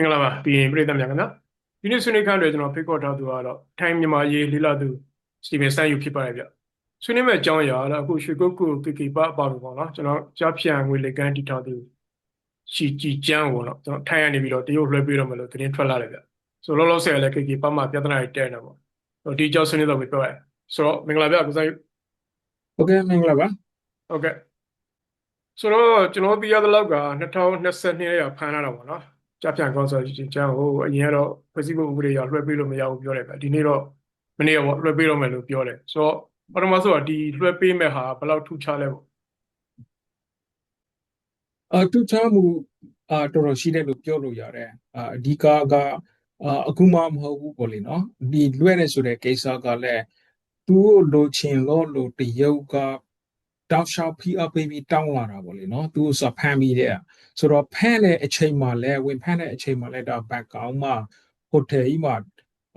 င်္ဂလာပါပြီးရင်ပြည်သက်များခင်ဗျာဒီနေ့ဆွေးနွေးခန်းတွေကျွန်တော်ဖိတ်ခေါ်ထားသူကတော့ထိုင်းမြန်မာရေးလေးလာသူစတီဗင်ဆန်ယူဖြစ်ပါတယ်ဗျဆွေးနွေးမဲ့အကြောင်းအရာတော့အခုရွှေကုတ်ကုကေကေပါအပါလို့ပေါ့နော်ကျွန်တော်ကြားဖြန့်ငွေလေကန်းတီထားသူရှီကြည်ကျန်းပေါ့နော်ကျွန်တော်ထိုင်းရနေပြီးတော့တရုတ်လွှဲပေးတော့မလို့သတင်းထွက်လာတယ်ဗျဆိုလောလောဆယ်လည်းကေကေပါမှာပြဿနာတွေတဲ့နေပေါ့ဒီအကြောင်းဆွေးနွေးတော့ပြောရဲဆိုတော့မင်္ဂလာဗျကိုစားယူဟုတ်ကဲ့မင်္ဂလာပါဟုတ်ကဲ့ဆိုတော့ကျွန်တော်သိရသလောက်က2022ရဖမ်းလာတာပေါ့နော် ကြားဖြန့်ကောင်းဆိုရင်ကျန်ဟိုအရင်ကတော့ဖွဲ့စည်းပုံဥပဒေရလွှဲပေးလို့မရဘူးပြောတယ်ဗျဒီနေ့တော့မနေ့ကပေါ့လွှဲပေးတော့မယ်လို့ပြောတယ်ဆိုတော့ပထမဆုံးကဒီလွှဲပေးမဲ့ဟာဘယ်လောက်ထူးခြားလဲပေါ့အတူချမှုအာတော်တော်ရှိတယ်လို့ပြောလို့ရတယ်အာအဓိကကအာအခုမှမဟုတ်ဘူးပေါ့လေနော်ဒီလွဲ့တဲ့ဆိုတဲ့ကိစ္စကလည်းသူ့ကိုလိုချင်လို့လို့တရုတ်က တောက်လျှောက်ဖိအားပေးပြီးတောင်းလာတာပေါ့လေနော်သူ့ဆိုဖမ်းပြီးတဲ့ဆိုတော့ဖမ်းတဲ့အချိန်မှလည်းဝင်ဖမ်းတဲ့အချိန်မှလည်းဒါဘက်ကောင်မှဟိုတယ်ကြီးမှာ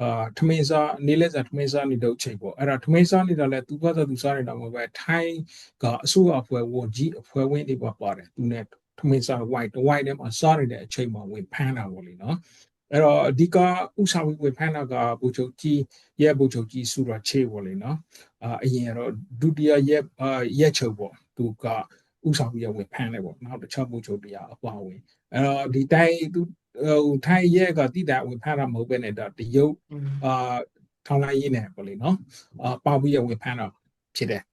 အာထမင်းစားနေလဲစားထမင်းစားနေတော့ချိန်ပေါ့အဲ့ဒါထမင်းစားနေတာလဲသူကသာသူစားနေတာမဟုတ်ပဲထိုင်းကအစိုးရအဖွဲ့ဝန်ကြီးအဖွဲ့ဝင်တွေပါပါတယ်သူနဲ့ထမင်းစား white white ထဲမှာစားနေတဲ့အချိန်မှာဝင်ဖမ်းတာပေါ့လေနော် အဲ့တော့အဓိကဥစားဝင်ဝင်ဖမ်းတာကဘူချုပ်ကြီးရဲဘူချုပ်ကြီးစုရချေပေါ့လေနော်အာအရင်ကတော့ဒုတိယရဲအာရဲချုပ်ပေါ့သူကဥဆောင်ပြီးဝင်ဖမ်းတယ်ပေါ့နောက်တစ်ခြားဘူချုပ်တရားအပါဝင်အဲ့တော့ဒီတိုင်းသူဟိုထိုင်းရဲကတိတာဝင်ဖမ်းတာမဟုတ်ပဲနဲ့ဒါတရုတ်အာထောင်းလိုက်ရင်းနဲ့ပေါ့လေနော်အာပေါပြီးရဝင်ဖမ်းတော့ဖြစ်တယ်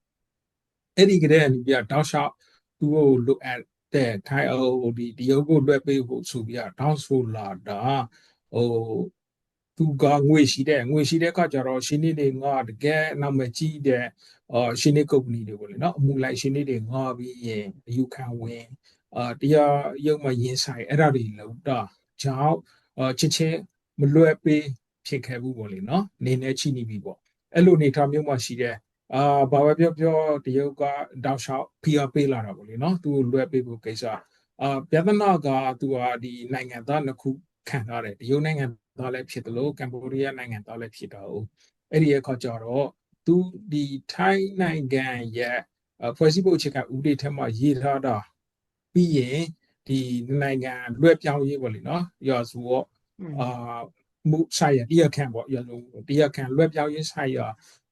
အဲ့ဒီကလေးကနေပြတောက်လျှောက်သူ့ကိုလိုအပ်တဲ့ထိုင်အိုဒီဒီယုတ်ကိုလွှဲပေးဖို့ဆိုပြီးတောင်းဆိုလာတာ ဟိုသူကငွေရှိတဲ့ငွေရှိတဲ့ကကြတော့ရှင်းနေတွေငါတကယ်နာမည်ကြီးတဲ့အာရှင်းနေကုမ္ပဏီတွေပေါ့လေနော်အမှုလိုက်ရှင်းနေတွေငါပြီးရင်အယူခံဝင်အာတရားရုံမှရင်ဆိုင်အဲ့ဒါတွေလောက်တာကြောင့်အာချစ်ချင်းမလွယ်ပေးဖြစ်ခဲ့ဘူးပေါ့လေနော်နေနေချိနေပြီပေါ့အဲ့လိုနေထားမျိုးမှရှိတယ်အာဘာပဲပြောပြောတရုတ်ကတောက်လျှောက်ဖိအားပေးလာတာပေါ့လေနော်သူလွယ်ပေးဖို့ကိစ္စအာပြဿနာကသူကဒီနိုင်ငံသားနှစ်ခု ခံထားတယ်တရုတ်နိုင်ငံသားလည်းဖြစ်တယ်လို့ကမ္ဘောဒီးယားနိုင်ငံသားလည်းဖြစ်တာဟုတ်အဲ့ဒီအခါကျတော့သူဒီထိုင်းနိုင်ငံရဲ့ဖွဲ့စည်းပုံအခြေခံဥပဒေထဲမှာရေးထားတာပြီးရင်ဒီနိုင်ငံလွှဲပြောင်းရေးပေါ့လေနော်ရောဆိုတော့အာမှုဆိုင်ရတရားခံပေါ့ရလုံးတရားခံလွှဲပြောင်းရေးဆိုင်ရ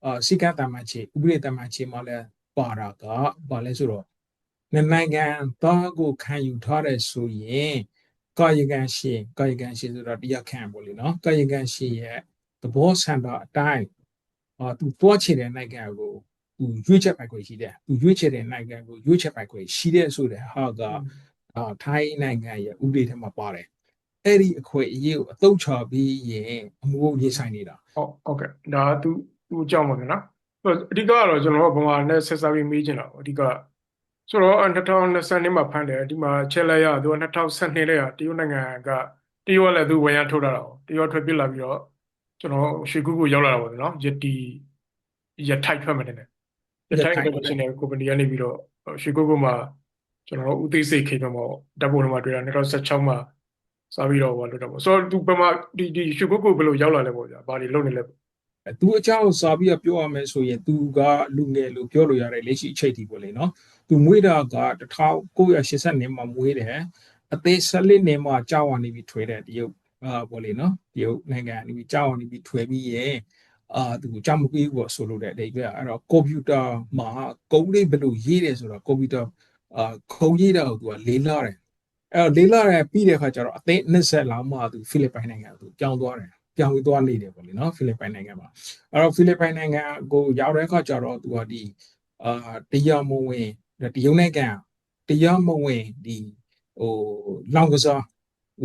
အာစိကတမန်ချေဥပဒေတမန်ချေမှာလဲပါတာကဘာလဲဆိုတော့နိုင်ငံသားကိုခံယူထားတဲ့ဆိုရင် ကာယကံရှင်ကာယကံရှင်ဆိုတော့တရားခံပေါ့လေနော်ကာယကံရှင်ရဲ့သဘောဆန္ဒအတိုင်းအာသူတွားချတဲ့နိုင်ငံကိုသူရွေးချက်ပိုက်ခွင့်ရှိတယ်သူရွေးချယ်တဲ့နိုင်ငံကိုရွေးချက်ပိုက်ခွင့်ရှိတဲ့ဆိုတဲ့ဟာကအာထိုင်းနိုင်ငံရဲ့ဥပဒေထဲမှာပါတယ်အဲ့ဒီအခွင့်အရေးကိုအသုံးချပြီးရင်အမှုကိုရေးဆိုင်နေတာဟုတ်ဟုတ်ကဲ့ဒါသူသူအကြောင်းပါဗျနော်အဓိကကတော့ကျွန်တော်ဗမာနဲ့ဆက်စားပြီးမေးချင်တာပေါ့အဓိက ဆိုတော့2020မှာဖမ်းတယ်ဒီမှာချက်လိုက်ရသူက2012လဲရတရုတ်နိုင်ငံကတရုတ်ကလည်းသူဝန်ရထုတ်တာတော့တရုတ်ထွက်ပြစ်လာပြီးတော့ကျွန်တော်ရွှေကူကိုရောက်လာတာပေါ့နော်ယတီရထိုက်ထွက်မှတယ်နဲ့ရထိုက်ကိုရှင်တဲ့ကုမ္ပဏီကနေပြီးတော့ရွှေကူကိုမှကျွန်တော်ဦးသိစိတ်ခေတော့ဓာတ်ပုံထဲမှာတွေ့တာ2016မှာစားပြီးတော့ဟိုလွတ်တော့ပေါ့ဆိုတော့သူပမာဒီဒီရွှေကူကိုဘယ်လိုရောက်လာလဲပေါ့ဗျာဘာတွေလုပ်နေလဲအဲ သူအကြောင်းစာပြီးတော့ပြောရမယ်ဆိုရင်သူကလူငယ်လို့ပြောလို့ရတယ်လက်ရှိအချိန်ထိပေါ့လေနော်သူမွေးတာက1980နှစ်မှာမွေးတယ်အသေး14နှစ်မှာကြောက်ဝနေပြီးထွေတဲ့တရုတ်အာပေါ့လေနော်တရုတ်နိုင်ငံနေပြီးကြောက်ဝနေပြီးထွေပြီးရင်အာသူကြောက်မပြီးဘူးပေါ့ဆိုလို့တဲ့အဓိပ္ပာယ်အဲ့တော့ကွန်ပျူတာမှာကုန်းလေးဘယ်လိုရေးတယ်ဆိုတော့ကွန်ပျူတာအာခုံရေးတာကိုသူကလေးလာတယ်အဲ့တော့လေးလာတယ်ပြီးတဲ့အခါကျတော့အသိ20လောက်မှသူဖိလစ်ပိုင်နိုင်ငံကိုသူကြောင်းသွားတယ် ပြောင်းပြီးသွားနေတယ်ပေါ့လေနော်ဖိလစ်ပိုင်နိုင်ငံမှာအဲ့တော့ဖိလစ်ပိုင်နိုင်ငံကိုရောက်တဲ့အခါကျတော့သူကဒီအာတရားမဝင်တရုတ်နိုင်ငံတရားမဝင်ဒီဟိုလောင်ကစား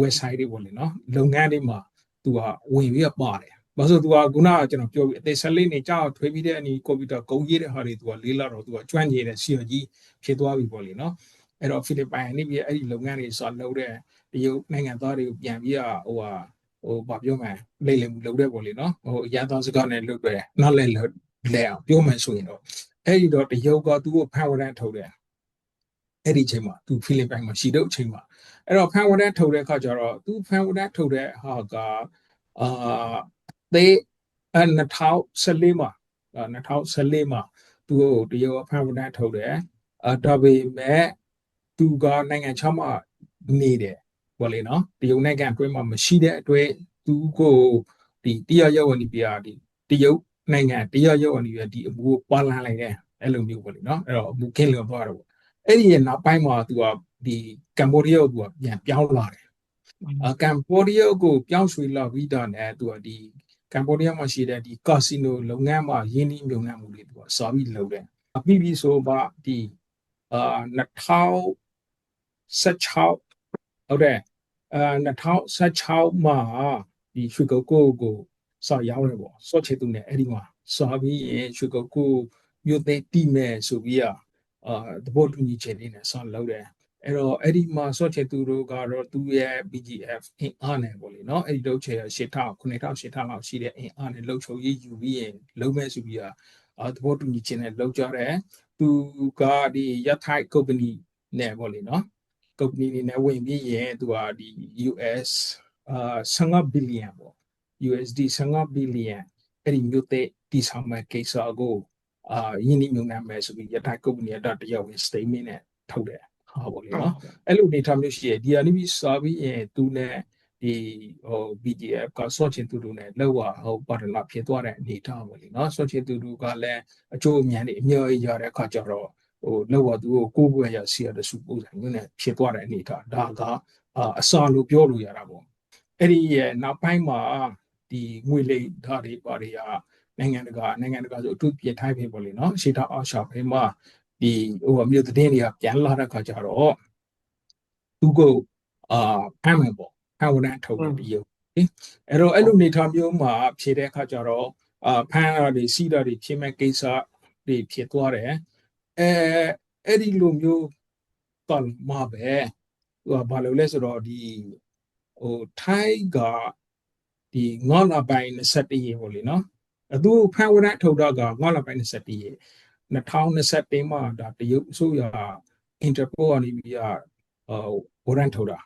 website တွေပေါ့လေနော်လုပ်ငန်းတွေမှာသူကဝင်ပြီးပါတယ်။ဘာလို့သူကခုနကကျွန်တော်ပြောပြီးအသေးဆက်လေးနေကြောက်ထွေးပြီးတဲ့အနီကွန်ပျူတာကုန်းကြီးတဲ့ဟာတွေသူကလေးလာတော့သူကကျွမ်းကျင်တဲ့စီယကြီးဖြစ်သွားပြီပေါ့လေနော်။အဲ့တော့ဖိလစ်ပိုင်နေပြီးအဲ့ဒီလုပ်ငန်းတွေဆောလုပ်တဲ့တရုတ်နိုင်ငံသားတွေကိုပြန်ပြီးဟိုဟာ ဟိုဘာပြောမလဲလိမ့်လိမ့်မှုလုပ်တဲ့ပေါ့လေနော်ဟိုအရန်သားစကားနဲ့လုပ်တယ်နောက်လဲလဲအောင်ပြောမှဆိုရင်တော့အဲ့ဒီတော့တရုတ်ကသူ့ကိုဖန်ဝရန်ထုတ်တယ်အဲ့ဒီအချိန်မှာသူဖိလစ်ပိုင်မှာရှိတဲ့အချိန်မှာအဲ့တော့ဖန်ဝရန်ထုတ်တဲ့အခါကျတော့သူဖန်ဝရန်ထုတ်တဲ့ဟာကအာသေအ2014မှာ2014မှာသူကိုတရုတ်ဖန်ဝရန်ထုတ်တယ်အာဒါပေမဲ့သူကနိုင်ငံခြားမှာနေတယ် ပေါ့လေနော်တရုတ်နိုင်ငံအတွင်းမှာမရှိတဲ့အတွက်သူကိုဒီတရားရောက်ဝင်ပြဒီတရုတ်နိုင်ငံတရားရောက်ဝင်ပြဒီအမှုကိုပါလန်လိုက်တယ်အဲ့လိုမျိုးပေါ့လေနော်အဲ့တော့အမှုကင်းလွန်သွားတော့ပေါ့အဲ့ဒီရဲ့နောက်ပိုင်းမှာသူကဒီကမ္ဘောဒီးယားကိုသူကပြန်ပြောင်းလာတယ်အကမ်ဘောဒီးယားကိုပြောင်းရွှေ့လာပြီးတာနဲ့သူကဒီကမ္ဘောဒီးယားမှာရှိတဲ့ဒီကာစီနိုလုပ်ငန်းမှာရင်းနှီးမြှုပ်နှံမှုတွေသူကစာပြီးလုပ်တယ်အပြီးပြီးဆိုပါဒီအာ2016 ဟုတ်တယ်အာ2016မှာဒီရွှေကုတ်ကိုကိုစာရောက်တယ်ပေါ့စောချေသူနဲ့အဲ့ဒီမှာစာပြီးရင်ရွှေကုတ်ကိုမြို့သိတိမဲ့ဆိုပြီးอ่ะအာသဘောတူညီချက်လေးနဲ့စာလုပ်တယ်အဲ့တော့အဲ့ဒီမှာစောချေသူတို့ကတော့သူ့ရဲ့ BGF အင်အားနဲ့ပေါ့လေเนาะအဲ့ဒီလောက်ချေရှစ်ထောက်ခုနှစ်ထောက်ရှစ်ထောက်လောက်ရှိတဲ့အင်အားနဲ့လှုပ်ချုပ်ရေးယူပြီးရင်လုံးမဲ့ဆိုပြီးอ่ะအာသဘောတူညီချက်နဲ့လှုပ်ကြတယ်သူကဒီရထိုက်ကုမ္ပဏီနဲ့ပေါ့လေเนาะ ကုမ္ပဏီတွေနဲ့ဝင်ပြီးရင်သူကဒီ US အာ15ဘီလီယံပေါ့ USD 15ဘီလီယံအဲ့ဒီမြို့တဲ့တီဆောင်မဲ့ကိစ္စကိုအာယင်းနှိမ့်နှံမယ်ဆိုပြီးရထိုက်ကုမ္ပဏီကတရားဝင် statement နဲ့ထုတ်တယ်ဟာပေါ့လေနော်အဲ့လိုအနေထားမျိုးရှိရဒီအနိမိစာပြီးရင်သူနဲ့ဒီဟို BGF ကဆော့ချင်သူတို့နဲ့လောက်ဟိုပါတလာဖြစ်သွားတဲ့အနေထားပေါ့လေနော်ဆော့ချင်သူတို့ကလည်းအကျိုးအမြန်တွေအများကြီးရတဲ့အခါကျတော့ ဟိုလောက်သူကိုကိုးကွယ်ရစီရတဲ့စုပုံစံမျိုးနဲ့ဖြစ်သွားတဲ့အနေထားဒါကအအစာလို့ပြောလို့ရတာပေါ့အဲ့ဒီရဲ့နောက်ပိုင်းမှာဒီငွေလိမ်ဓာတ်တွေပါတွေကနိုင်ငံတကာနိုင်ငံတကာဆိုအထူးပြထိုင်းဖြစ်ပေါ့လေနော်ရှေ့တောင်အောက်ရှာဖေးမှာဒီဟိုအမျိုးသတင်းတွေကပြန်လာတဲ့ခါကျတော့သူကအာဖမ်းမယ်ပေါ့ဖမ်းဝန်ထုတ်တယ်ဒီရုပ်အဲ့တော့အဲ့လိုနေထားမျိုးမှာဖြေတဲ့ခါကျတော့အာဖမ်းရတွေစီးတာတွေဖြစ်မဲ့ကိစ္စတွေဖြစ်သွားတယ် အဲအဲ့ဒီလိုမျိုးတော့မှာပဲဟိုဘာလို့လဲဆိုတော့ဒီဟိုထိုင်းကဒီငေါလာပိုင်း21ရေပေါ့လေနော်အသူဖန်ဝရထုတ်တော့ကငေါလာပိုင်း21ရေ2021မှာဒါတရုတ်အစိုးရအင်တာပိုကနေပြီးอ่าဝရန်ထုတ်တာ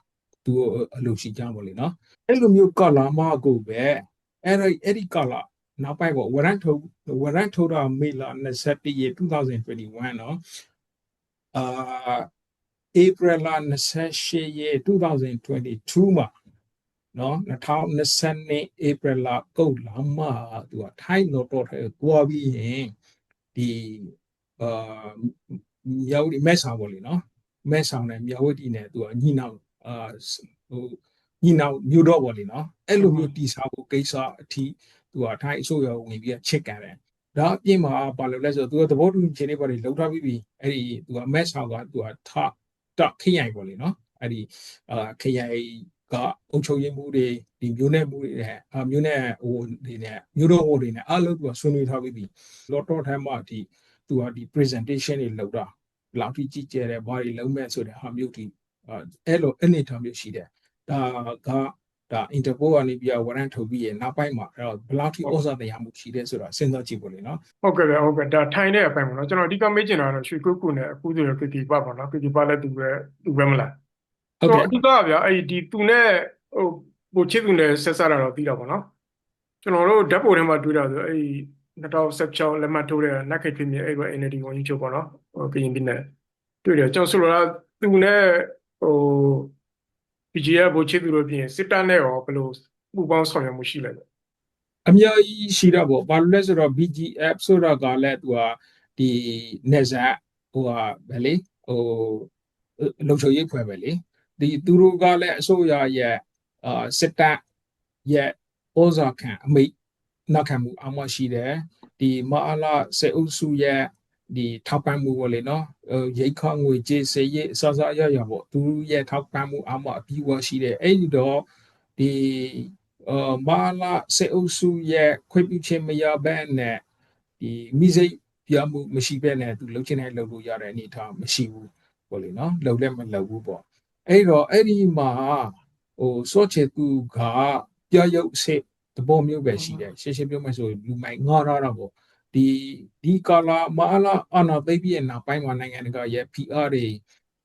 သူအလုပ်ရှိကြပါလေနော်အဲ့လိုမျိုးကလာမကိုပဲအဲ့ဒီအဲ့ဒီကလာ နောက်ပိုက်ကိုဝရန့်ထုတ်ဝရန့်ထုတ်တော့မေလ21ရက်2021နော်အာ April 28ရက်2022မှာနော်2022 April ကုတ်လာမှသူကထိုင်းတော့တော့ထဲကိုွားပြီးရင်ဒီအာမြောက်ဒီမဲဆောင်ပေါ့လေနော်မဲဆောင်နဲ့မြောက်ဝတီနဲ့သူကညီနောက်အာဟိုညီနောက်မြို့တော့ပေါ့လေနော်အဲ့လိုမျိုးတီစားဖို့ကိစ္စအထီး သူကထိုင်းအစိုးရဝင်ပြီးချစ်ကန်တယ်ဒါအပြင်မှာဘာလို့လဲဆိုတော့သူကသဘောတူညီချက်တွေပေါ့လေလောက်ထားပြီးပြီအဲ့ဒီသူကမဲဆောင်ကသူကထတခရိုင်ပေါ့လေနော်အဲ့ဒီအာခရိုင်ကအုပ်ချုပ်ရေးမှုတွေဒီမျိုးနဲ့မှုတွေနဲ့အမျိုးနဲ့ဟိုတွေနဲ့မျိုးတော့ဟိုတွေနဲ့အလုပ်ကဆွေးနွေးထားပြီးပြီလော်တော့ထိုင်းမှာဒီသူကဒီ presentation တွေလုပ်တာလောက်ထိကြည့်ကြတယ်ဘာတွေလုံးမဲ့ဆိုတဲ့ဟာမျိုးဒီအဲ့လိုအနေထားမျိုးရှိတယ်ဒါက ဒါ Interpol ကနေပြီးဝရန်ထုတ်ပြီးရနောက်ပိုင်းမှာအဲ့တော့ဘယ်လောက်ထိဩဇာတရားမှုရှိတယ်ဆိုတာစဉ်းစားကြည့်ဖို့လေနော်ဟုတ်ကဲ့ဗျဟုတ်ကဲ့ဒါထိုင်တဲ့အပိုင်းပေါ့နော်ကျွန်တော်အဓိကမေးချင်တာကတော့ရွှေကုတ်ကုနဲ့အခုဆိုရကတိပါပေါ့နော်ကတိပါလည်းသူပဲသူပဲမလားဟုတ်ကဲ့အဓိကဗျာအဲ့ဒီသူနဲ့ဟိုပိုချစ်သူနဲ့ဆက်ဆက်တာတော့ပြီးတော့ပေါ့နော်ကျွန်တော်တို့ဓာတ်ပုံထဲမှာတွေ့တာဆိုအဲ့2016လက်မှတ်ထိုးတဲ့နက်ခိတ်ဖြစ်မြဲအဲ့ဘက် NLD ဝန်ကြီးချုပ်ပေါ့နော်ဟိုကရင်ပြည်နယ်တွေ့တယ်ကျွန်တော်ဆိုလိုတာသူနဲ့ဟို PGF ပိုချစ်သူတို့ပြင်စစ်တပ်နဲ့ရောဘယ်လိုပူပေါင်းဆောင်ရွက်မှုရှိလဲဗျအများကြီးရှိတာပေါ့ဘာလို့လဲဆိုတော့ BGF ဆိုတာကလည်းသူကဒီနေဇာဟိုဟာဗလေဟိုလုံခြုံရေးဖွဲ့ပဲလေဒီသူတို့ကလည်းအစိုးရရဲ့အာစစ်တပ်ရဲ့ဩဇာခံအမိတ်နောက်ခံမှုအမရှိတယ်ဒီမအလာစေအုပ်စုရဲ့ ဒီထောက်ပံ့မှုပေါ့လေနော်ရိတ်ခငွေကြေးစေရေးအစစအရရပေါ့သူရဲ့ထောက်ပံ့မှုအမအပြီးဝရှိတယ်အဲ့ဒီတော့ဒီအာမာလာစေအုပ်စုရဲ့ခွင့်ပြုခြင်းမရဘဲနဲ့ဒီမိစိတ်ပြမှုမရှိဘဲနဲ့သူလှုပ်ချင်တဲ့လှုပ်လို့ရတဲ့အနေအထားမရှိဘူးပေါ့လေနော်လှုပ်လည်းမလှုပ်ဘူးပေါ့အဲ့တော့အဲ့ဒီမှာဟိုစောချေသူကပြရုပ်စစ်သဘောမျိုးပဲရှိတယ်ရှင်းရှင်းပြောမယ်ဆိုလူမိုင်ငါရတာပေါ့ ဒီဒီကာလာမအလာအနာသိပြည့်နောက်ပိုင်းမှာနိုင်ငံတကာရဲ့ PR တွေ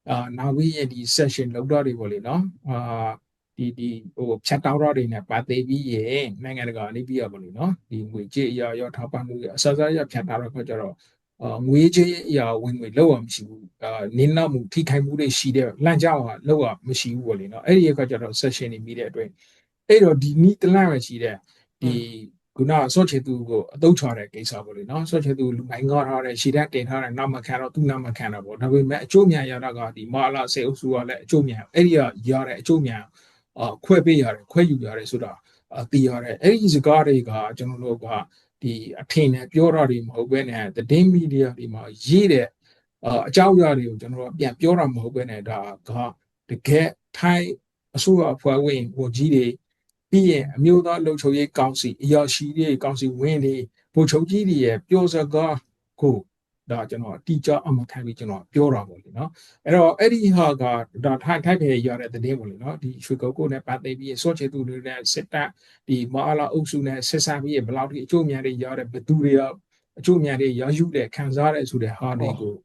အာနာဝီရဲ့ဒီ session လောက်တော့တွေပေါ့လေနော်အာဒီဒီဟိုဖြတ်တောက်ရတွေနဲ့ပါသေးပြီးရင်နိုင်ငံတကာနေပြီးရပါလို့နော်ဒီငွေကြေးအရာရောထောက်ပံ့မှုရအစစရဖြတ်တောက်ရခါကျတော့အာငွေကြေးအရာဝင်ငွေလောက်အောင်မရှိဘူးအာနင်းနောက်မှုထိခိုက်မှုတွေရှိတဲ့လန့်ကြောက်ဟာလောက်အောင်မရှိဘူးပေါ့လေနော်အဲ့ဒီအခါကျတော့ session တွေမိတဲ့အတွက်အဲ့တော့ဒီနီးတလန့်ပဲရှိတဲ့ဒီ ခုနဆော့ချေသူကိုအတုတ်ချတဲ့ကိစ္စပေါ့လေနော်ဆော့ချေသူလူနိုင်ငါထားတဲ့ရှီတန်းတင်ထားတဲ့နောက်မခံတော့သူ့နောက်မခံတော့ပေါ့ဒါပေမဲ့အကျိုးမြန်ရတာကဒီမာလာစေအုပ်စုကလည်းအကျိုးမြန်အဲ့ဒီကရတဲ့အကျိုးမြန်အာခွဲပေးရတယ်ခွဲယူရတယ်ဆိုတာအာသိရတယ်အဲ့ဒီစကားတွေကကျွန်တော်တို့ကဒီအထင်နဲ့ပြောတာတွေမဟုတ်ဘဲနဲ့သတင်းမီဒီယာတွေမှာရေးတဲ့အအကြောင်းအရာတွေကိုကျွန်တော်တို့ပြန်ပြောတာမဟုတ်ဘဲနဲ့ဒါကတကယ်ထိုင်းအစိုးရအဖွဲ့ဝင်ဝန်ကြီးတွေ ပြီးရင်အမျိုးသားလုံခြုံရေးကောင်စီအရာရှိတွေကောင်စီဝင်တွေဗိုလ်ချုပ်ကြီးတွေရဲ့ပြောစကားကိုဒါကျွန်တော်အတိအကျအမှန်ခံပြီးကျွန်တော်ပြောတာပေါ့လေနော်အဲ့တော့အဲ့ဒီဟာကဒါထိုင်ထိုက်တယ်ရတဲ့သတင်းပေါ့လေနော်ဒီရွှေကုတ်ကိုနဲ့ပတ်သက်ပြီးစောချေသူတွေနဲ့စစ်တပ်ဒီမအားလာအုပ်စုနဲ့ဆက်ဆံပြီးဘယ်လောက်ထိအကျိုးများတွေရတဲ့ဘသူတွေကအကျိုးများတွေရယူတဲ့ခံစားတဲ့ဆိုတဲ့ဟာတွေကို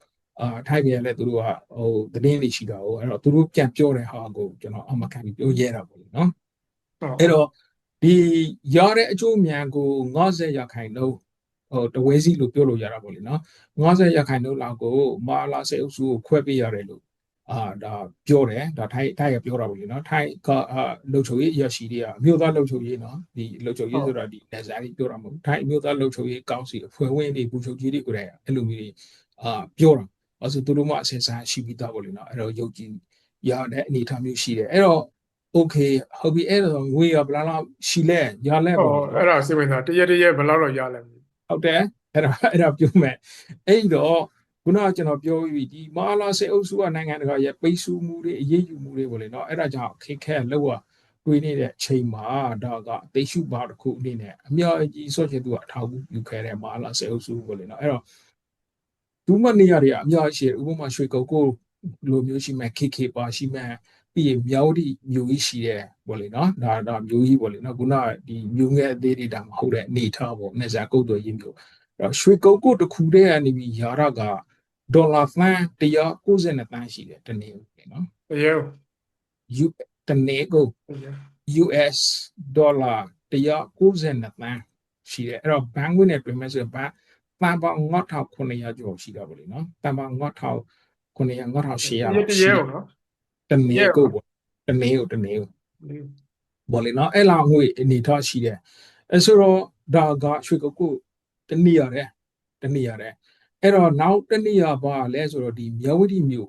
အာထိုက်ပြန်လဲသူတို့ကဟိုသတင်းတွေရှိတာကိုအဲ့တော့သူတို့ပြန်ပြောတဲ့ဟာကိုကျွန်တော်အမှန်ခံပြီးပြောရဲတာပေါ့လေနော်ဟုတ် အဲ့တော့ဒီရတဲ့အကျိုးမြန်ကို90ရာခိုင်နှုန်းဟိုတဝဲစီလို့ပြောလို့ရတာပေါ့လေနော်90ရာခိုင်နှုန်းလောက်ကိုမာလာစေအုပ်စုကိုခွဲပေးရတယ်လို့အာဒါပြောတယ်ဒါထိုင်ထိုင်ကပြောတာပေါ့လေနော်ထိုင်ကအာလှုပ်ချုပ်ရေးအရရှိတွေကအမျိုးသားလှုပ်ချုပ်ရေးနော်ဒီလှုပ်ချုပ်ရေးဆိုတာဒီလက်စားကြီးပြောတာမဟုတ်ဘူးထိုင်အမျိုးသားလှုပ်ချုပ်ရေးကောင်းစီအဖွဲ့ဝင်တွေဘူချုပ်ကြီးတွေကိုလည်းအဲ့လိုမျိုးတွေအာပြောတာအဲဆိုသူတို့မှအစင်စားရှိပြီးသားပေါ့လေနော်အဲ့တော့ယုတ်ကြည်ရတဲ့အနေအထားမျိုးရှိတယ်အဲ့တော့ okay ဟုတ်ပြီအဲ့တော့ငွေရဘယ်လောက်လောက်ရှိလဲရလဲဟောပေါ့အဲ့ဒါစိတ်ဝင်စားတရက်တရက်ဘယ်လောက်တော့ရလဲမသိဟုတ်တယ်အဲ့ဒါအဲ့ဒါပြောမယ်အဲ့တော့ခုနကကျွန်တော်ပြောပြီးဒီမာလာစေအုပ်စုကနိုင်ငံတကာရဲ့ပိတ်ဆို့မှုတွေအရေးယူမှုတွေပေါ့လေနော်အဲ့ဒါကြောင့်ခက်ခဲလောက်ရတွေးနေတဲ့အချိန်မှာဒါကအသိရှုပါတစ်ခုအနေနဲ့အများကြီးဆော့ချင်သူကအထောက်အကူပြုခဲ့တဲ့မာလာစေအုပ်စုပေါ့လေနော်အဲ့တော့ဒုမနေရတွေကအများကြီးရှိတယ်ဥပမာရွှေကုတ်ကိုလိုမျိုးရှိမဲ့ခေခေပါရှိမဲ့ ပြီးရင်မြောက်ဒီမျိုးကြီးရှိတယ်ပေါ့လေနော်ဒါဒါမျိုးကြီးပေါ့လေနော်ခုနကဒီမျိုးငယ်အသေးတွေဒါမဟုတ်တဲ့အနေထားပေါ့နေစာကုတ်တော်ရင်းမျိုးအဲ့တော့ရွှေကုတ်ကုတ်တစ်ခုတည်းကနေပြီးယာရကဒေါ်လာသန်း192သန်းရှိတယ်တနေ့ကိုနော်တရက် U တနေ့ကိုတရက် US ဒေါ်လာ192သန်းရှိတယ်အဲ့တော့ဘန်ငွေနဲ့တွင်မဲ့ဆိုရင်ဘန်ဘန်ပေါင်း9900ကျော်ရှိတာပေါ့လေနော်ဘန်ပေါင်း9900 9800တရက်တရက်ဟုတ်နော် တနေ့ကိုပေါ့တနေ့ကိုတနေ့ကိုဘောလေနော်အဲ့လာငွေအနေထားရှိတယ်အဲဆိုတော့ဒါကရွှေကုတ်ကုတ်တနည်းရတယ်တနည်းရတယ်အဲ့တော့နောက်တနည်းရပါလဲဆိုတော့ဒီမြဝတီမြို့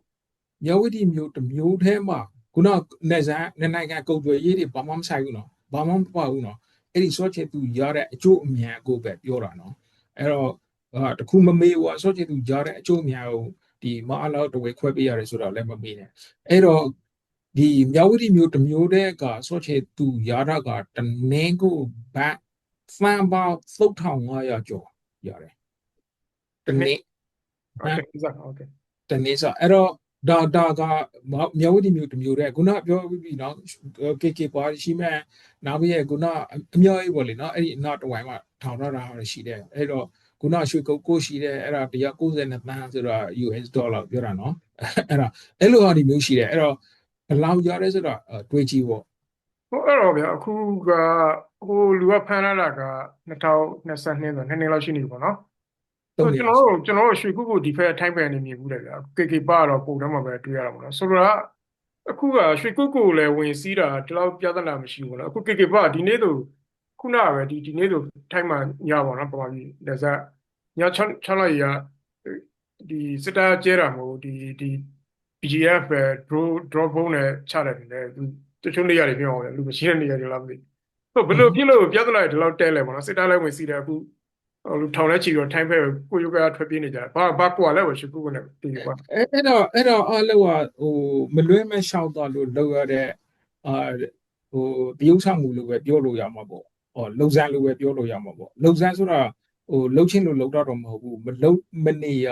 မြဝတီမြို့တစ်မြို့ထဲမှာခုနကနေဆန်နေနိုင်ငံကုန်သွယ်ရေးတွေဘာမှမဆိုင်ဘူးနော်ဘာမှမပါဘူးနော်အဲ့ဒီစောချေသူရတဲ့အကျိုးအမြန်ကိုပဲပြောတာနော်အဲ့တော့ဟာတခုမမေးဘူးอ่ะစောချေသူရတဲ့အကျိုးအမြန်ကို ဒီမအားလောက်တဝေခွဲပေးရတယ်ဆိုတာလည်းမမေ့နဲ့အဲ့တော့ဒီမြောက်ဝတီမျိုးတစ်မျိုးတည်းကဆော့ချေသူရာထကတနင်းကိုဘတ်ဖန်ပေါင်း3500ကျော်ရတယ်တနင်းဟုတ်ကဲ့တနင်းဆိုအဲ့တော့ဒါဒါကမြောက်ဝတီမျိုးတစ်မျိုးတည်းခုနပြောပြီးနော် KK ပွားရှိမဲ့နောက်ပြည့်ခုနအမြောက်ရေးပေါ့လေနော်အဲ့ဒီနောက်တဝိုင်းမှာထောင်ရတာရှိတယ်အဲ့တော့ ခုနရွှေကုတ်ကိုရှိတယ်အဲ့ဒါ192သန်းဆိုတော့ US ဒေါ်လာပြောတာနော်အဲ့ဒါအဲ့လိုဟာဒီမျိုးရှိတယ်အဲ့တော့ဘယ်လောက်ရလဲဆိုတော့အဲတွေးကြည့်ပေါ့ဟိုအဲ့တော့ဗျာအခုကဟိုလူကဖမ်းလာတာက2022ဆိုနှစ်နှစ်လောက်ရှိနေပြီပေါ့နော်သုံးကျွန်နေတော်တို့ကျွန်တော်တို့ရွှေကုတ်ကိုဒီဖက်ထိုင်းပန်နေမြင်ဘူးတယ်ဗျာ KK ပါတော့ပုံတော့မှပဲတွေ့ရတာပေါ့နော်ဆိုတော့အခုကရွှေကုတ်ကိုလည်းဝင်စီးတာဒီလောက်ပြဿနာမရှိဘူးပေါ့နော်အခု KK ပါဒီနေ့ဆို ခုနကပဲဒီဒီနေ့ဆိုထိုင်းမှာညပါနော်ပုံမှန်ကြီးလက်ဆက်ည6 6လောက်ရဒီစစ်တာကျဲတာမဟုတ်ဒီဒီ BGF ပဲ draw draw ဘုံနဲ့ချတယ်တယ်သူတချို့နေရာတွေပြောအောင်လေလူမရှိတဲ့နေရာတွေလားမသိဘူးဘယ်လိုဖြစ်လို့ပြဿနာတွေဒီလောက်တဲလဲပေါ့နော်စစ်တာလည်းဝင်စီးတယ်အခုဟိုလူထောင်နဲ့ချီတော့ထိုင်းဖက်ကိုကိုယုကထွက်ပြေးနေကြတယ်ဘာဘာကွာလဲဝရှိကုကုနဲ့တီးကွာအဲ့အဲ့တော့အဲ့တော့အလောကဟိုမလွဲမဲ့ရှောက်သွားလို့လောက်ရတဲ့အာဟိုတရုပ်ဆောင်မှုလို့ပဲပြောလို့ရမှာပေါ့ ဟောလုံစမ်းလို့ပဲပြောလို့ရမှာပေါ့လုံစမ်းဆိုတာဟိုလှုပ်ချင်းလို့လှုပ်တော့တော့မဟုတ်ဘူးမလှုပ်မနေရ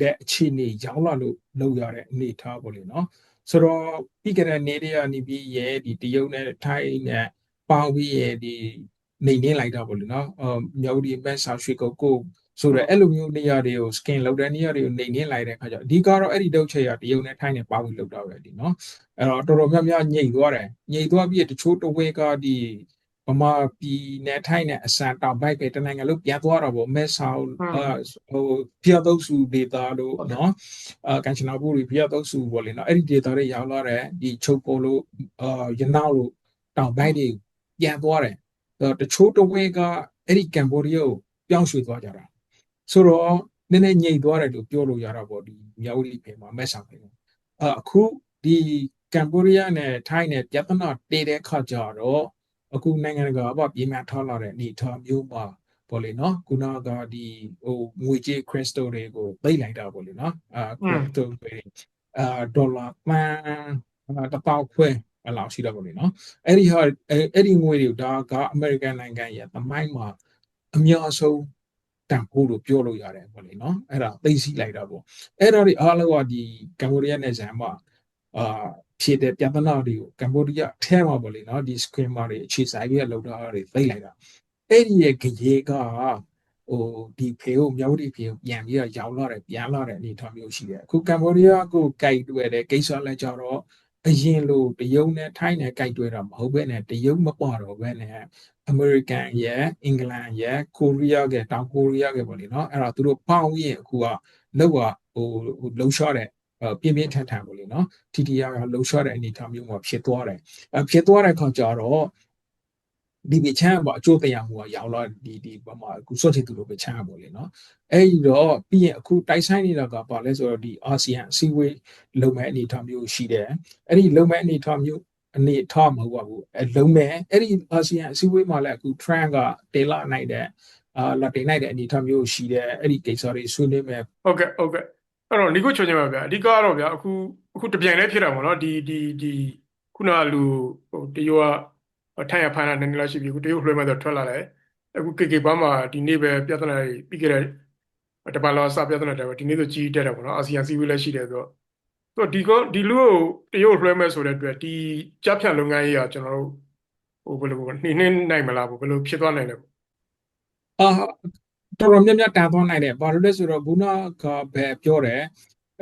တဲ့အခြေအနေရောင်းလာလို့လှုပ်ရတဲ့အနေထားပေါ့လေနော်ဆိုတော့ပြီးကြတဲ့နေတွေကနေပြီးရဲ့ဒီတရုတ်နဲ့ထိုင်းနဲ့ပေါင်းပြီးရဲ့ဒီနေနေလိုက်တာပေါ့လေနော်အော်မြောက်ဒီမက်ဆာရွှေကုတ်ကိုဆိုတော့အဲ့လိုမျိုးနေရာတွေကို skin လောက်တဲ့နေရာတွေကိုနှိမ်နှင်းလိုက်တဲ့အခါကျတော့အဓိကတော့အဲ့ဒီတုတ်ချက်ရတရုံနဲ့ထိုင်းနဲ့ပါဝင်လောက်တော့ပဲဒီနော်အဲ့တော့တော်တော်များများညိတ်သွားတယ်ညိတ်သွားပြီးတချို့တဝဲကဒီ ဗမာပြည်နဲ့ထိုင်းနဲ့အစံတောင်ဘက်ပဲတနိုင်ငံလုံးပြန်သွားတာပေါ့မဲဆောက်ဟုတ်အာဟိုပြတ်တော့စုဒေတာတို့ဟုတ်တယ်နော်အာကန်ချနာဘူရီပြတ်တော့စုပေါ့လေနော်အဲ့ဒီဒေတာတွေရောက်လာတဲ့ဒီချုပ်ပေါ်လို့အာရနောက်လို့တောင်ဘက်တွေပြန်သွားတယ်အဲ့တော့တချို့တစ်ဝက်ကအဲ့ဒီကမ်ဘောဒီးယားကိုပြောင်းရွှေ့သွားကြတာဆိုတော့နည်းနည်းညိတ်သွားတယ်လို့ပြောလို့ရတာပေါ့ဒီမြောက်ဦးလီဖေမှာမဲဆောက်ဖေမှာအာအခုဒီကမ်ဘောဒီးယားနဲ့ထိုင်းနဲ့ပြဿနာတည်တဲ့ခါကျတော့ အခုနိုင်ငံတကာကပြည်များထားလာတဲ့အနေအထားမျိုးမှာပေါ့လေနော်ခုနကဒီဟိုငွေကြေးခရစ်စတိုတွေကိုသိမ့်လိုက်တာပေါ့လေနော်အာခရစ်စတိုတွေအာဒေါ်လာပန်အာတစ်ပေါက်ခွဲအဲ့လောက်ရှိတော့ပေါ့လေနော်အဲ့ဒီဟာအဲ့အဲ့ဒီငွေတွေဒါကအမေရိကန်နိုင်ငံရဲ့သမိုင်းမှာအများဆုံးတန်ဖိုးလို့ပြောလို့ရတယ်ပေါ့လေနော်အဲ့ဒါသိသိလိုက်တာပေါ့အဲ့ဒါတွေအားလုံးကဒီကမ္ဘောဒီးယားနယ်စပ်မှာအာ ဖြစ်တဲ့ပြဿနာတွေကိုကမ္ဘောဒီးယားအထဲမှာပေါ့လေနော်ဒီ screener တွေအခြေဆိုင်ပြီးလောက်တာတွေသိလိုက်တာအဲ့ဒီရဲ့ကြေကဟိုဒီဖေကိုမြောက်ဒီဖေကိုပြန်ပြီးတော့ရောက်လာတယ်ပြန်လာတဲ့အနေအထားမျိုးရှိတယ်အခုကမ္ဘောဒီးယားကိုကြိုက်တွေ့တဲ့ကိစ္စလည်းကြတော့အရင်လိုတရုတ်နဲ့ထိုင်းနဲ့ကြိုက်တွေ့တာမဟုတ်ဘဲနဲ့တရုတ်မပါတော့ဘဲနဲ့အမေရိကန်ရဲ့အင်္ဂလန်ရဲ့ကိုရီးယားရဲ့တောင်ကိုရီးယားရဲ့ပေါ့လေနော်အဲ့ဒါသူတို့ပေါင်းရင်အခုကလောက်ကဟိုဟိုလှုပ်ရှားတဲ့အဲ ပြင်းပြင်းထန်ထန်ပေါ့လေနော် TTR ကလှုပ်ရှားတဲ့အနေအထားမျိုးမှာဖြစ်သွားတယ်အဲဖြစ်သွားတဲ့ခါကျတော့ဒီပြချမ်းပေါ့အကျိုးတရားမှုကရောက်လာဒီဒီဘာမှအခုစွတ်ချစ်သူလိုပဲချမ်းပေါ့လေနော်အဲ့ဒီတော့ပြီးရင်အခုတိုက်ဆိုင်နေတာကဘာလဲဆိုတော့ဒီအာဆီယံအစည်းအဝေးလုံမဲ့အနေအထားမျိုးရှိတယ်အဲ့ဒီလုံမဲ့အနေအထားမျိုးအနေအထားမဟုတ်ပါဘူးအဲလုံမဲ့အဲ့ဒီအာဆီယံအစည်းအဝေးမှာလည်းအခု trend ကတေလာနိုင်တဲ့အာလာတင်နိုင်တဲ့အနေအထားမျိုးရှိတယ်အဲ့ဒီကိစ္စတွေဆွေးနွေးမယ်ဟုတ်ကဲ့ဟုတ်ကဲ့ အဲ့တော့ဒီကိုချွန်ချင်ပါဗျာအဓိကကတော့ဗျာအခုအခုတပြိုင်တည်းဖြစ်တာပေါ့နော်ဒီဒီဒီခုနကလူဟိုတရုတ်ကထိုင်ရဖမ်းတာနည်းနည်းလောက်ရှိပြီအခုတရုတ်လွှဲမဲ့တော့ထွက်လာတယ်အခု KK ဘာမှာဒီနေ့ပဲပြဿနာတွေပြီးခဲ့တဲ့တပတ်လောက်စပြဿနာတွေပဲဒီနေ့ဆိုကြီးတက်တယ်ပေါ့နော်အာဆီယံစီးပွားရေးလည်းရှိတယ်ဆိုတော့ဆိုတော့ဒီကောဒီလူကိုတရုတ်လွှဲမဲ့ဆိုတဲ့အတွက်ဒီကြားဖြတ်လုပ်ငန်းရေးကကျွန်တော်တို့ဟိုဘယ်လိုနှိမ့်နှင်းနိုင်မလားဘယ်လိုဖြစ်သွားနိုင်လဲအာ တော်တော်များများတန်သွားနိုင်တယ်ဘာလို့လဲဆိုတော့ခုနကပဲပြောတယ်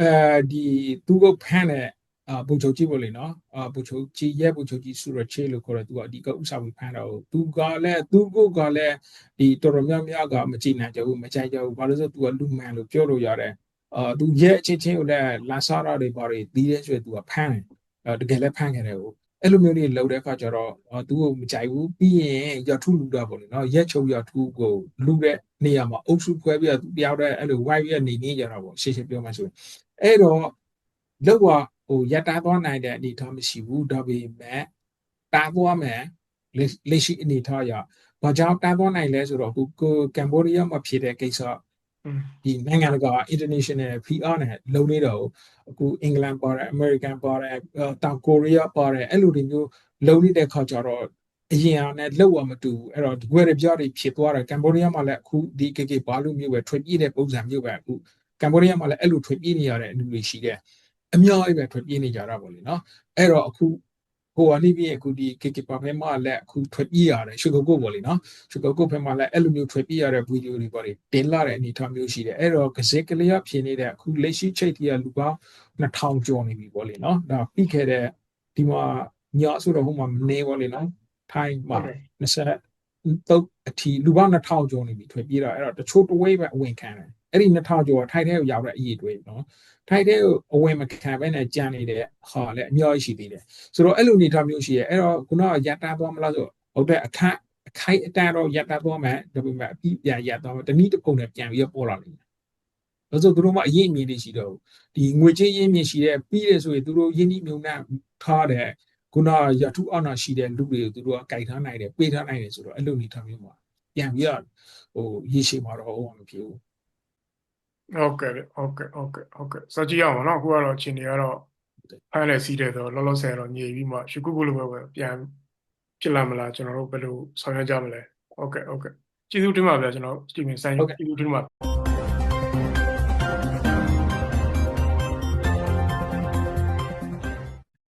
အဲဒီသူကဖမ်းတဲ့အာဘူချုပ်ကြီးပေါ့လေနော်အာဘူချုပ်ကြီးရဲ့ဘူချုပ်ကြီးဆူရချေလို့ခေါ်တယ်သူကအဒီကဥစားပြီးဖမ်းတော့သူကလည်းသူကကလည်းဒီတော်တော်များများကမကြည့်နိုင်ကြဘူးမကြိုက်ကြဘူးဘာလို့လဲဆိုသူကလူမှန်လို့ပြောလို့ရတယ်အာသူရဲ့အချင်းချင်းကိုလည်းလာစားရတွေဘာတွေတီးတဲ့ဆိုသူကဖမ်းတယ်အဲတကယ်လည်းဖမ်းခဲ့တယ်ဟို အဲ့လိုမျိုးတွေလုပ်တဲ့အခါကျတော့အာသူ့ကိုမကြိုက်ဘူးပြီးရင်ရထုလူတာပေါ့လေနော်ရက်ချုပ်ရထုကိုလူတဲ့နေရာမှာအုပ်စုခွဲပြီးတော့သူတယောက်တည်းအဲ့လို white ရက်နေနေကြတာပေါ့ရှင်းရှင်းပြောမှဆိုရင်အဲ့တော့လောက်ကဟိုရတာသွားနိုင်တဲ့အနေအထားမရှိဘူးဒါပေမဲ့တာသွားမယ်လက်လက်ရှိအနေအထားရဘာကြောင့်တာသွားနိုင်လဲဆိုတော့အခုကမ်ဘောဒီးယားမှာဖြစ်တဲ့ကိစ္စอืม ဒီနိုင်ငံတကာ international PR နဲ့လုံနေတော့အခုအင်္ဂလန်ပါတယ်အမေရိကန်ပါတယ်အဲတောင်ကိုရီးယားပါတယ်အဲ့လိုတွေမျိုးလုံနေတဲ့ခါကျတော့အရင်ကနဲ့လောက်ရမတူဘူးအဲ့တော့ဒီကွယ်ရပြတွေဖြစ်သွားတယ်ကမ်ဘောဒီးယားမှာလည်းအခုဒီ KK ဘာလို့မျိုးပဲထွက်ပြေးတဲ့ပုံစံမျိုးပဲအခုကမ်ဘောဒီးယားမှာလည်းအဲ့လိုထွက်ပြေးနေရတဲ့လူတွေရှိတယ်အများကြီးပဲထွက်ပြေးနေကြတာပေါ့လေနော်အဲ့တော့အခု ဟိုအနေပြီးအခုဒီ KK ပါပဲမှာလည်းအခုထွက်ပြေးရတယ်ရှုပ်ကုတ်ပေါ့လေနော်ရှုပ်ကုတ်ဖက်မှာလည်းအဲ့လိုမျိုးထွက်ပြေးရတဲ့ဗီဒီယိုတွေပေါ့လေတင်လာတဲ့အနေအထားမျိုးရှိတယ်အဲ့တော့ကစက်ကလေးကဖြစ်နေတဲ့အခုလက်ရှိချိတ်တည်းကလူပေါင်း2000ကျော်နေပြီပေါ့လေနော်ဒါပြီးခဲ့တဲ့ဒီမှာညဆိုတော့ဟိုမှာမနေပေါ့လေနော်ထိုင်းမှာ23အထီလူပေါင်း2000ကျော်နေပြီထွက်ပြေးတာအဲ့တော့တချို့တဝဲပဲအဝင်ခံတယ် အဲ့ဒီ2000ကျော်ကထိုင်းထဲကိုရောက်တဲ့အရေးတွေနော်ထိုင်းထဲကိုအဝင်မခံဘဲနဲ့ကြံနေတဲ့ဟာလည်းအများကြီးရှိသေးတယ်ဆိုတော့အဲ့လိုအနေအထားမျိုးရှိရဲအဲ့တော့ခုနကရတာသွားမလားဆိုဟုတ်တဲ့အခက်အခိုက်အတန့်တော့ရတာသွားမယ်ဒါပေမဲ့အပြီးပြန်ရသွားမယ်တနည်းတစ်ပုံနဲ့ပြန်ပြီးပေါ်လာလိမ့်မယ်။ဒါဆိုသူတို့မှအရေးအမြင်တွေရှိတော့ဒီငွေကြေးရင်းမြစ်ရှိတဲ့ပြီးတယ်ဆိုရင်သူတို့ရင်းနှီးမြုံနှံထားတဲ့ခုနရထုအာဏာရှိတဲ့လူတွေကိုသူတို့ကကြိုက်ထားနိုင်တယ်ပေးထားနိုင်တယ်ဆိုတော့အဲ့လိုအနေထားမျိုးမှာပြန်ပြီးတော့ဟိုရေရှည်မှာတော့ဟိုမဖြစ်ဘူး ဟုတ်ကဲ့ဗျဟုတ်ကဲ့ဟုတ်ကဲ့ဟုတ်ကဲ့စကြည့်ရအောင်နော်အခုကတော့အချိန်တွေကတော့ဖမ်းလဲစီးတယ်ဆိုတော့လောလောဆယ်တော့ညည်ပြီးမှရှုကုကုလိုပဲပဲပြန်ဖြစ်လာမလားကျွန်တော်တို့ဘယ်လိုဆောင်ရွက်ကြမလဲဟုတ်ကဲ့ဟုတ်ကဲ့ကျေးဇူးတင်ပါဗျာကျွန်တော်စတီဗင်ဆိုင်ကျေးဇူးတင်ပါ